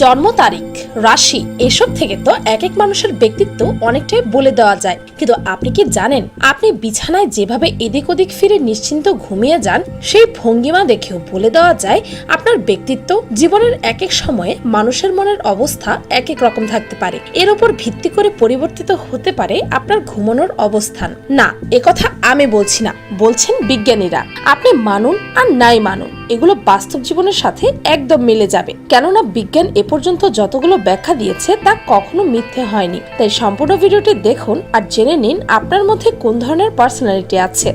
জন্ম তারিখ, রাশি, এসব থেকে তো এক এক মানুষের ব্যক্তিত্ব অনেকটাই বলে দেওয়া যায়। কিন্তু আপনি কি জানেন, আপনি বিছানায় যেভাবে এদিক ওদিক ফিরে নিশ্চিন্ত ঘুমিয়ে যান, সেই ভঙ্গিমা দেখেও বলে দেওয়া যায়, আপনার ব্যক্তিত্ব জীবনের এক এক সময়ে মানুষের মনের অবস্থা এক এক রকম থাকতে পারে। এর উপর ভিত্তি করে পরিবর্তিত হতে পারে আপনার ঘুমানোর অবস্থান। না একথা আমি বলছি না, বলছেন বিজ্ঞানীরা। আপনি মানুন আর নাই মানুন, এগুলো বাস্তব জীবনের সাথে একদম মিলে যাবে। কেননা বিজ্ঞান এ পর্যন্ত যতগুলো ব্যাখ্যা দিয়েছে তা কখনো মিথ্যে হয়নি। তাই সম্পূর্ণ ভিডিওটি দেখুন আর জেনে নিন আপনার মধ্যে কোন ধরনের পার্সোনালিটি আছে।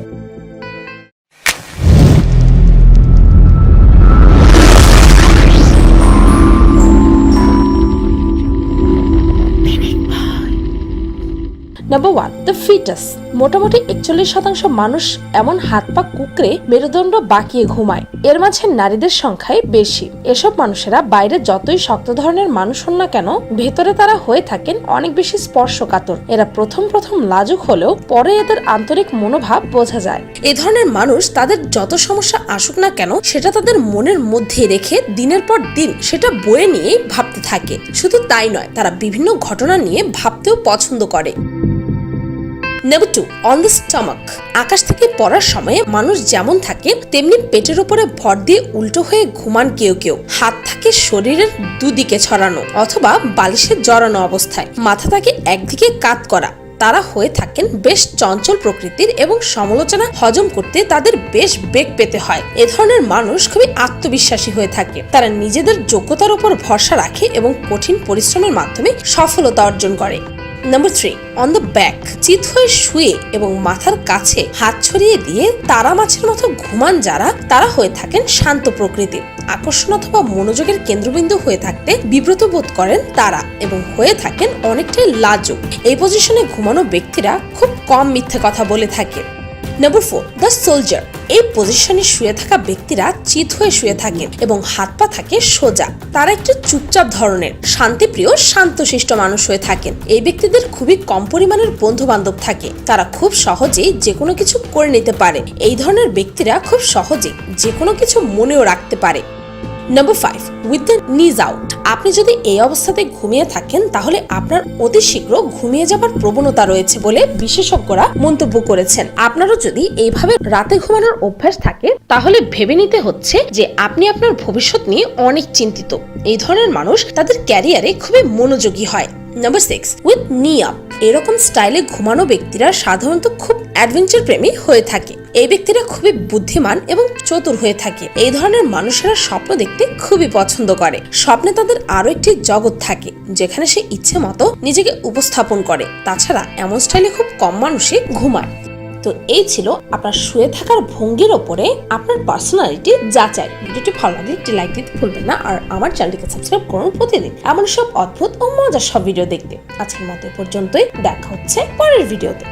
নাম্বার ওয়ান দ্য ফিটাস মোটামুটি একচল্লিশ শতাংশ মানুষ এমন হাত পা কুকরে মেরুদণ্ড বাঁকিয়ে ঘুমায়। এর মাঝে নারীদের সংখ্যাই বেশি। এসব মানুষেরা বাইরে যতই শক্ত ধরনের মানুষ হন না কেন, ভেতরে তারা হয়ে থাকেন অনেক বেশি স্পর্শকাতর। এরা প্রথম প্রথম লাজুক হলেও পরে এদের আন্তরিক মনোভাব বোঝা যায়। এ ধরনের মানুষ তাদের যত সমস্যা আসুক না কেন, সেটা তাদের মনের মধ্যে রেখে দিনের পর দিন সেটা বয়ে নিয়েই ভাবতে থাকে। শুধু তাই নয়, তারা বিভিন্ন ঘটনা নিয়ে ভাবতেও পছন্দ করে। Never two on the stomach আকাশ থেকে পড়ার সময়ে মানুষ যেমন থাকে, তেমনি পেটের উপরে ভর দিয়ে উল্টো হয়ে ঘুমান কেউ কেউ। হাত থাকে শরীরের দুদিকে ছড়ানো অথবা বালিশে জড়ানো অবস্থায়। মাথা থাকে একদিকে কাত করা। তারা হয়ে থাকেন বেশ চঞ্চল প্রকৃতির এবং সমালোচনা হজম করতে তাদের বেশ বেগ পেতে হয়। এ ধরনের মানুষ খুবই আত্মবিশ্বাসী হয়ে থাকে। তারা নিজেদের যোগ্যতার উপর ভরসা রাখে এবং কঠিন পরিশ্রমের মাধ্যমে সফলতা অর্জন করে। Number three on the back চিত হয়ে শুয়ে এবং মাথার কাছে হাত ছড়িয়ে দিয়ে তারা মাছের মতো ঘুমান যারা, তারা হয়ে থাকেন শান্ত প্রকৃতির আকর্ষণ অথবা মনোযোগের কেন্দ্রবিন্দু হয়ে থাকতে বিব্রত বোধ করেন তারা এবং হয়ে থাকেন অনেকটাই লাজুক। এই পজিশনে ঘুমানো ব্যক্তিরা খুব কম মিথ্যে কথা বলে থাকে। নাম্বার ফোর দ্য সোলজার এই পজিশনে শুয়ে থাকা ব্যক্তিরা চিত হয়ে শুয়ে থাকেন এবং হাত পা থাকে সোজা। তারা একটু চুপচাপ ধরনের, শান্তিপ্রিয়, শান্তশিষ্ট মানুষ হয়ে থাকেন। এই ব্যক্তিদের খুবই কম পরিমাণের বন্ধু বান্ধব থাকে। তারা খুব সহজেই যে কোনো কিছু করে নিতে পারে। এই ধরনের ব্যক্তিরা খুব সহজেই যে কোনো কিছু মনেও রাখতে পারে। Number five with the knees out আপনি যদি এই অবস্থাতে ঘুমিয়ে থাকেন, তাহলে আপনার অতি শীঘ্র ঘুমিয়ে যাবার প্রবণতা রয়েছে বলে বিশেষজ্ঞরা মন্তব্য করেছেন। আপনারও যদি এইভাবে রাতে ঘুমানোর অভ্যাস থাকে, তাহলে ভেবে নিতে হচ্ছে যে আপনি আপনার ভবিষ্যৎ নিয়ে অনেক চিন্তিত। এই ধরনের মানুষ তাদের ক্যারিয়ারে খুবই মনোযোগী হয়। Number six with knee up এরকম স্টাইলে ঘুমানো ব্যক্তিরা সাধারণত খুব অ্যাডভেঞ্চার প্রেমী হয়ে থাকে। এই ব্যক্তিরা খুবই বুদ্ধিমান এবং চতুর হয়ে থাকে। এই ধরনের মানুষেরা স্বপ্ন দেখতে খুবই পছন্দ করে। স্বপ্নে তাদের আরও একটি জগৎ থাকে, যেখানে সে ইচ্ছে মতো নিজেকে উপস্থাপন করে। তাছাড়া এমন স্টাইলে খুব কম মানুষই ঘুমায়। তো এই ছিল আপনার শুয়ে থাকার ভঙ্গির ওপরে আপনার পার্সোনালিটি যাচাই। ভিডিওটি ভালো লাগলে একটি লাইক দিতে ভুলবেন না আর আমার চ্যানেলটিকে সাবস্ক্রাইব করুন প্রতিদিন। এমন সব অদ্ভুত ও মজার সব ভিডিও দেখতে। আজকের মতো পর্যন্তই। দেখা হচ্ছে পরের ভিডিওতে